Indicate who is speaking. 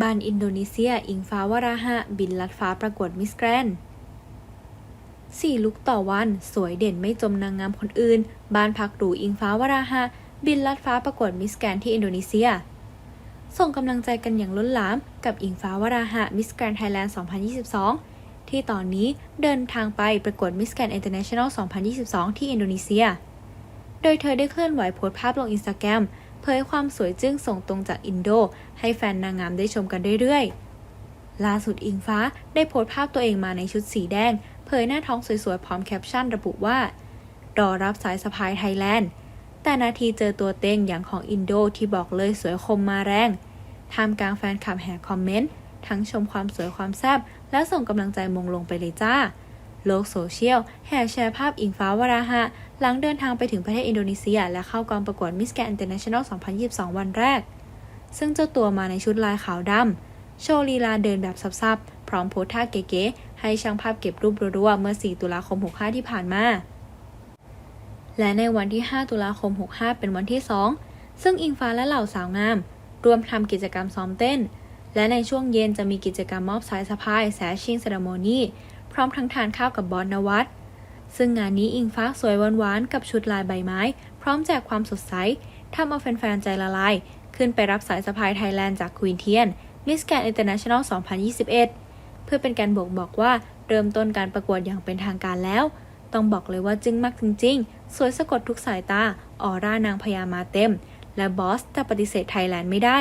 Speaker 1: บ้านอินโดนีเซีย อิงฟ้าวราหะ บินลัดฟ้าประกวดมิสแกรนด์สี่ลุกต่อวัน สวยเด่นไม่จมนางงามคนอื่น บ้านพักหรูอิงฟ้าวราหะ บินลัดฟ้าประกวดมิสแกรนที่อินโดนีเซีย ส่งกำลังใจกันอย่างล้นหลาม กับอิงฟ้าวราหะมิสแกรนไทยแลนด์ 2022 ที่ตอนนี้เดินทางไปประกวดมิสแกรนอินเตอร์เนชั่นแนล 2022 ที่อินโดนีเซีย โดยเธอได้เคลื่อนไหวโพสต์ภาพลงอินสตาแกรม เผยความสวยจึ้งส่งตรงจากอินโด ให้แฟนนางงามได้ชมกันเรื่อยๆ ล่าสุดอิงฟ้าได้โพสต์ภาพตัวเองมาในชุดสีแดง เผยหน้าท้องสวยๆ พร้อมแคปชั่นระบุว่า รอรับสายสะพายไทยแลนด์ แต่นาทีเจอตัวเต็งอย่างของอินโดที่บอกเลยสวยคมมาแรงท่ามกลางแฟนคลับแห่คอมเมนต์ ทั้งชมความสวยความแซ่บและส่งกำลังใจมงลงไปเลยจ้า โลกโซเชียลแห่แชร์ภาพอิงฟ้าวราหะ หลังเดินทางไปถึงประเทศอินโดนีเซีย และเข้ากองประกวดมิสแกรนด์อินเตอร์เนชั่นแนล 2022 วันแรก ซึ่งเจ้าตัวมาในชุดลายขาวดำ โชว์ลีลาเดินแบบซับๆ พร้อมโพสท่าเก๋ๆ ให้ช่างภาพเก็บรูปรัวๆ เมื่อ 4 ตุลาคม 65 ที่ผ่านมา และในวันที่ 5 ตุลาคม 65 เป็นวันที่ 2 ซึ่งอิงฟ้าและเหล่าสาวงาม รวมทำกิจกรรมซ้อมเต้น และในช่วงเย็นจะมีกิจกรรมมอบสายสะพายแซชชิ่งเซรโมนี พร้อมทั้งทานข้าวกับบอสนวัตซึ่งงานนี้อิงฟ้าสวยหวานๆกับชุดลายใบไม้ พร้อมแจกความสดใสทำเอาแฟนๆใจละลาย ขึ้นไปรับสายสะพายไทยแลนด์จากควีนเทียนมิสแกนอินเตอร์เนชั่นแนล 2021 เพื่อเป็นการบอกบอกว่าเริ่มต้นการประกวดอย่างเป็นทางการแล้ว ต้องบอกเลยว่าจึงมากจริงๆ สวยสะกดทุกสายตา ออร่านางพญามาเต็ม และบอสจะปฏิเสธไทยแลนด์ไม่ได้